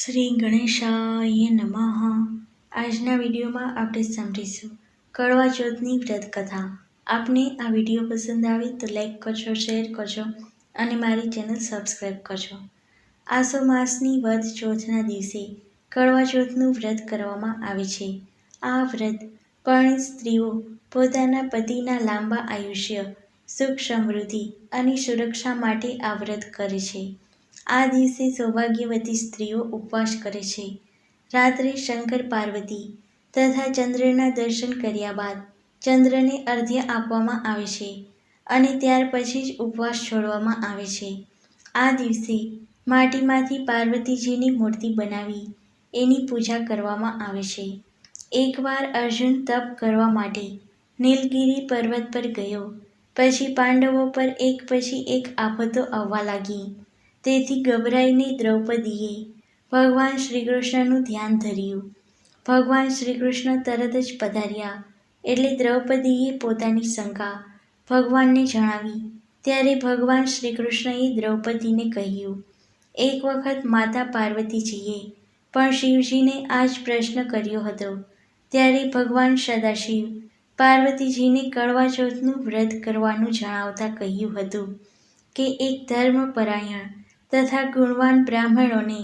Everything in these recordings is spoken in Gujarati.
શ્રી ગણેશાય નમઃ. આજના વિડીયોમાં આપણે સાંભળીશું કડવા ચોથની વ્રત કથા આપને આ વીડિયો પસંદ આવે તો લાઈક કરજો, શેર કરજો અને મારી ચેનલ સબસ્ક્રાઈબ કરજો. આસો માસની વધ ચોથના દિવસે કડવા ચોથનું વ્રત કરવામાં આવે છે. આ વ્રત પરણિત સ્ત્રીઓ પોતાના પતિના લાંબા આયુષ્ય, સુખ સમૃદ્ધિ અને સુરક્ષા માટે આ વ્રત કરે છે. આ દિવસે સૌભાગ્યવતી સ્ત્રીઓ ઉપવાસ કરે છે. રાત્રે શંકર પાર્વતી તથા ચંદ્રના દર્શન કર્યા બાદ ચંદ્રને અર્ધ્ય આપવામાં આવે છે અને ત્યાર પછી જ ઉપવાસ છોડવામાં આવે છે. આ દિવસે માટીમાંથી પાર્વતીજીની મૂર્તિ બનાવી એની પૂજા કરવામાં આવે છે. એકવાર અર્જુન તપ કરવા માટે નીલગિરી પર્વત પર ગયો, પછી પાંડવો પર એક પછી એક આફતો આવવા લાગી. તેથી ગભરાઈને દ્રૌપદીએ ભગવાન શ્રીકૃષ્ણનું ધ્યાન ધર્યું. ભગવાન શ્રીકૃષ્ણ તરત જ પધાર્યા એટલે દ્રૌપદીએ પોતાની શંકા ભગવાનને જણાવી. ત્યારે ભગવાન શ્રીકૃષ્ણએ દ્રૌપદીને કહ્યું, એક વખત માતા પાર્વતીજીએ પણ શિવજીને આ જ પ્રશ્ન કર્યો હતો. ત્યારે ભગવાન સદાશિવ પાર્વતીજીને કડવા ચોથનું વ્રત કરવાનું જણાવતા કહ્યું હતું કે એક ધર્મપરાયણ તથા ગુણવાન બ્રાહ્મણોને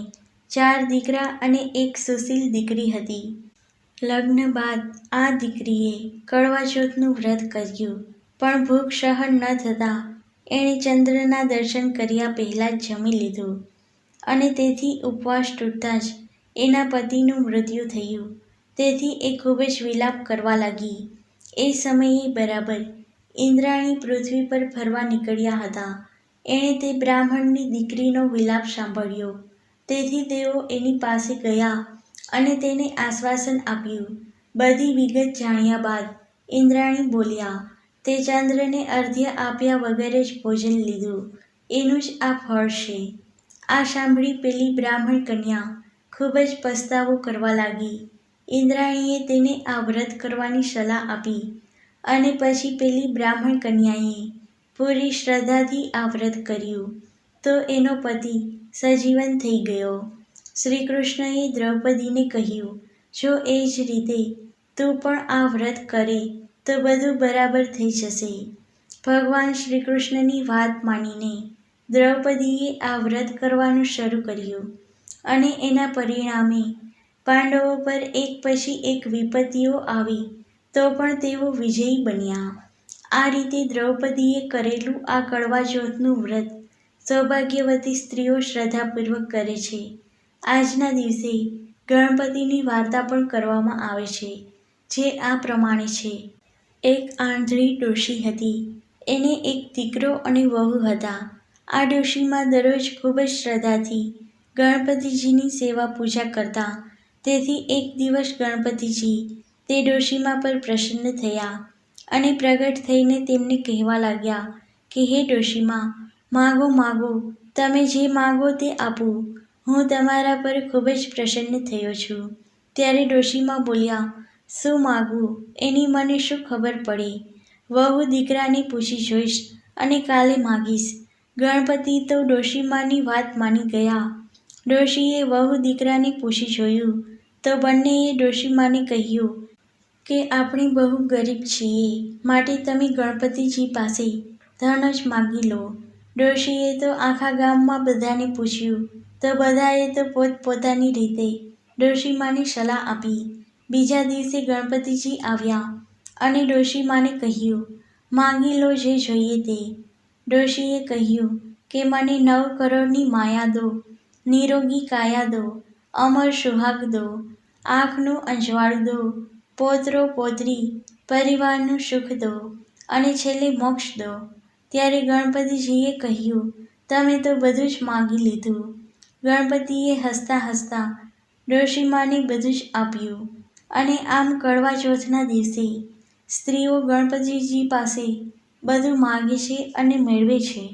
ચાર દીકરા અને એક સુશીલ દીકરી હતી. લગ્ન બાદ આ દીકરીએ કડવાચોથનું વ્રત કર્યું, પણ ભૂખ સહન ન થતાં એણે ચંદ્રના દર્શન કર્યા પહેલાં જ જમી લીધું અને તેથી ઉપવાસ તૂટતા જ એના પતિનું મૃત્યુ થયું. તેથી એ ખૂબ જ વિલાપ કરવા લાગી. એ સમયે બરાબર ઇન્દ્રાણી પૃથ્વી પર ફરવા નીકળ્યા હતા. એણે તે બ્રાહ્મણની દીકરીનો વિલાપ સાંભળ્યો. તેથી તેઓ એની પાસે ગયા અને તેને આશ્વાસન આપ્યું. બધી વિગત જાણ્યા બાદ ઇન્દ્રાણી બોલ્યા, તે ચંદ્રને અર્ધ્ય આપ્યા વગર જ ભોજન લીધું. એનું જ આ ફળ છે. આ સાંભળી પેલી બ્રાહ્મણ કન્યા ખૂબ જ પસ્તાવો કરવા લાગી. ઇન્દ્રાણીએ તેને આ વ્રત કરવાની સલાહ આપી અને પછી પેલી બ્રાહ્મણ કન્યાએ પૂરી શ્રદ્ધાથી આ વ્રત કર્યું. તો એનો પતિ સજીવન થઈ ગયો. શ્રી કૃષ્ણએ દ્રૌપદીને કહ્યું, જો એ જ રીતે તું પણ આ વ્રત કરે, તો બધું બરાબર થઈ જશે. ભગવાન શ્રી કૃષ્ણની વાત માનીને દ્રૌપદીએ આ વ્રત કરવાનું શરૂ કર્યું અને એના પરિણામે પાંડવો પર એક પછી એક વિપત્તિઓ આવી તો પણ તેઓ વિજયી બન્યા. આ રીતે દ્રૌપદીએ કરેલું આ કડવાજોતનું વ્રત સૌભાગ્યવતી સ્ત્રીઓ શ્રદ્ધાપૂર્વક કરે છે. આજના દિવસે ગણપતિની વાર્તા પણ કરવામાં આવે છે, જે આ પ્રમાણે છે. એક આંધળી ડોશી હતી. એને એક દીકરો અને વહુ હતા. આ ડોશીમાં દરરોજ ખૂબ જ શ્રદ્ધાથી ગણપતિજીની સેવા પૂજા કરતા. તેથી એક દિવસ ગણપતિજી તે ડોશીમાં પર પ્રસન્ન થયા. અને પ્રગટ થઈને તેમને કહેવા લાગ્યા કે, હે ડોશીમા, માગો માગો, તમે જે માગો તે આપું. હું તમારા પર ખૂબ જ પ્રસન્ન થયો છું. ત્યારે ડોશીમાં બોલ્યા, શું માગવું એની મને શું ખબર પડે? વહુ દીકરાને પૂછી જોઈશ અને કાલે માગીશ. ગણપતિ તો ડોશીમાની વાત માની ગયા. ડોશીએ વહુ દીકરાને પૂછી જોયું તો બંનેએ ડોશીમાને કહ્યું કે આપણે બહુ ગરીબ છીએ, માટે તમે ગણપતિજી પાસે ધન જ માગી લો. ડોશીએ તો આખા ગામમાં બધાને પૂછ્યું, તો બધાએ તો પોતપોતાની રીતે ડોશીમાને સલાહ આપી. બીજા દિવસે ગણપતિજી આવ્યા અને ડોશીમાને કહ્યું, માગી લો જે જોઈએ તે. ડોશીએ કહ્યું કે, મને નવ કરોડની માયા દો, નિરોગી કાયા દો, અમર સુહાગ દો, આંખનું અંજવાળ દો પોતરો પોતરી પરિવારનું સુખ દો અને છેલ્લે મોક્ષ દો. ત્યારે ગણપતિજીએ કહ્યું, તમે તો બધું જ માગી લીધું. ગણપતિએ હસતા હસતા ડોશીમાને બધું જ આપ્યું અને આમ કડવા ચોથના દિવસે સ્ત્રીઓ ગણપતિજી પાસે બધું માગે છે અને મેળવે છે.